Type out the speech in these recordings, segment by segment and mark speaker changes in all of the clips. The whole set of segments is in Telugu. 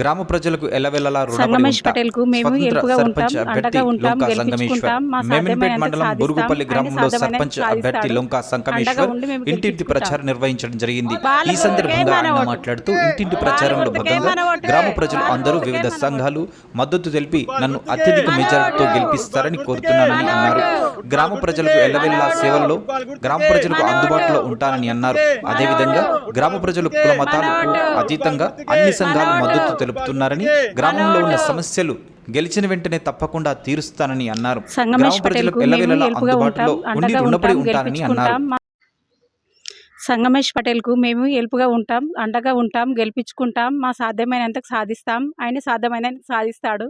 Speaker 1: గ్రామ ప్రజలకు ఎల్లవెల్లలా
Speaker 2: సంగమేష్
Speaker 1: ఉంటా.
Speaker 2: పటేల్కు మేము ఎలుపుగా ఉంటాం, అండగా ఉంటాం, గెలిపించుకుంటాం, మా
Speaker 1: మేమిన్పేట్ మండలం బురుగుపల్లి గ్రామంలో సర్పంచ్ అభ్యర్థి. లొంకా
Speaker 2: మేము
Speaker 1: ఇంటింటి. ప్రచారం నిర్వహించడం జరిగింది. ఈ సందర్భంగా ఆయన. మాట్లాడుతూ ఇంటింటి ప్రచారంలో భాగంగా. గ్రామ ప్రజలు అందరూ వివిధ సంఘాలు మద్దతు తెలిపి నన్ను అత్యధిక మెజారిటీతో గెలిపిస్తారని కోరుతున్నానని అన్నారు. గ్రామ ప్రజలకు ఎల్లవెల్లా సేవల్లో గ్రామ ప్రజలకు అందుబాటులో ఉంటానని అన్నారు. అదేవిధంగా గ్రామ ప్రజలు కుల మతాలకు అతీతంగా అన్ని సంఘాలు మద్దతు తెలుపుతున్నారని గ్రామంలో ఉన్న సమస్యలు గెలిచిన వెంటనే తప్పకుండా తీరుస్తానని అన్నారు. గ్రామ
Speaker 2: సంగమేష్ పటేల్
Speaker 1: ప్రజలకు
Speaker 2: కు మేము ఎలుపుగా
Speaker 1: అందుబాటులో
Speaker 2: ఉంటాం
Speaker 1: ఉండి
Speaker 2: అండగా
Speaker 1: రుణపడి
Speaker 2: ఉంటాం
Speaker 1: ఉంటానని అన్నారు
Speaker 2: గెలిపించుకుంటాం. మా- సంగమేష్ పటేల్కు మేము ఎలుపుగా ఉంటాం అండగా ఉంటాం గెలిపించుకుంటాం మా సాధ్యమైనంత సాధిస్తాం ఆయన సాధ్యమైనంత సాధిస్తాడు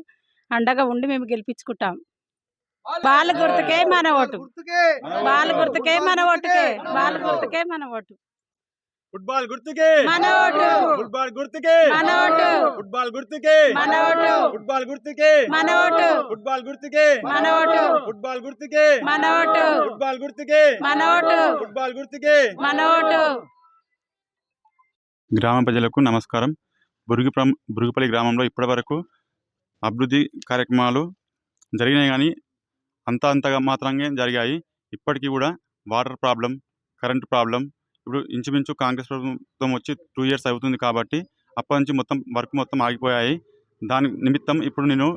Speaker 2: అండగా ఉండి మేము గెలిపించుకుంటాం. వాళ్ళ గుర్తుకే మన ఓటు. వాళ్ళ గుర్తుకే. మన ఓటుకే. వాళ్ళ గుర్తుకే మన ఓటు.
Speaker 3: ఫుట్బాల్ గుర్తుకే. ఫుట్బాల్ గుర్తుకే. ఫుట్బాల్ గుర్తుకే. ఫుట్బాల్ గుర్తుకే. ఫుట్బాల్ గుర్తుకే. ఫుట్బాల్ గుర్తుకే. ఫుట్బాల్ గుర్తుకే. ఫుట్బాల్ గుర్తుకే.
Speaker 4: గ్రామ ప్రజలకు నమస్కారం. బురుగు బురుగుపల్లి గ్రామంలో ఇప్పటివరకు అభివృద్ధి కార్యక్రమాలు జరిగినాయి కానీ అంత అంతగా మాత్రంగా జరిగాయి. ఇప్పటికీ కూడా వాటర్ ప్రాబ్లం కరెంట్ ప్రాబ్లం ఇప్పుడు ఇంచుమించు కాంగ్రెస్ ప్రభుత్వం వచ్చి టూ ఇయర్స్ అవుతుంది కాబట్టి అప్పటి నుంచి మొత్తం వర్క్ మొత్తం ఆగిపోయాయి. దాని నిమిత్తం ఇప్పుడు నేను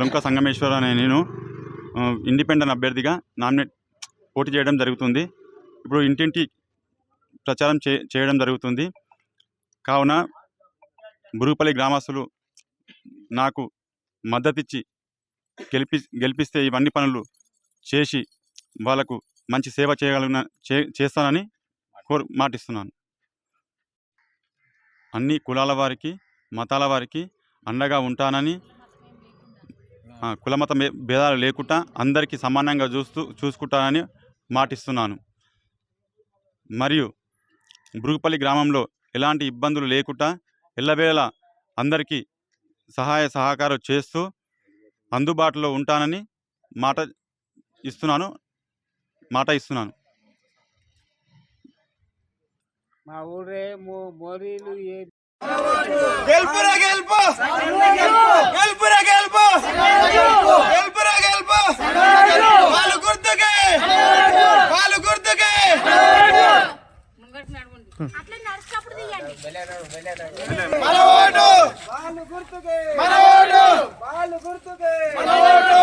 Speaker 4: లొంక సంగమేశ్వర్ అనే నేను ఇండిపెండెంట్ అభ్యర్థిగా నామినేట్ పోటీ చేయడం జరుగుతుంది. ఇప్పుడు ఇంటింటి ప్రచారం చే చేయడం జరుగుతుంది. కావున బురుగుపల్లి గ్రామస్తులు నాకు మద్దతిచ్చి గెలిపి గెలిపిస్తే ఇవన్నీ పనులు చేసి వాళ్ళకు మంచి సేవ చేయగలిగిన చే చేస్తానని కోరు మాటిస్తున్నాను. అన్ని కులాల వారికి మతాల వారికి అండగా ఉంటానని కులమత మే- భేదాలు లేకుండా అందరికీ సమానంగా చూస్తూ చూసుకుంటానని మాటిస్తున్నాను. మరియు బురుగుపల్లి గ్రామంలో ఎలాంటి ఇబ్బందులు లేకుండా ఎల్లవేళ అందరికీ సహాయ సహకారం చేస్తూ అందుబాటులో ఉంటానని మాట ఇస్తున్నాను మాట ఇస్తున్నాను.
Speaker 5: మా ఊరే మో మోరీలు ఏ
Speaker 3: గెలుపురా గెలుపు! గెలుపురా గెలుపు! గెలుపురా గెలుపు! వాళ్ళు గుర్తుకే! వాళ్ళు గుర్తుకే! మన ఓటు!
Speaker 5: వాళ్ళు గుర్తుకే!
Speaker 3: మన ఓటు!
Speaker 5: వాళ్ళు గుర్తుకే!
Speaker 3: మన ఓటు!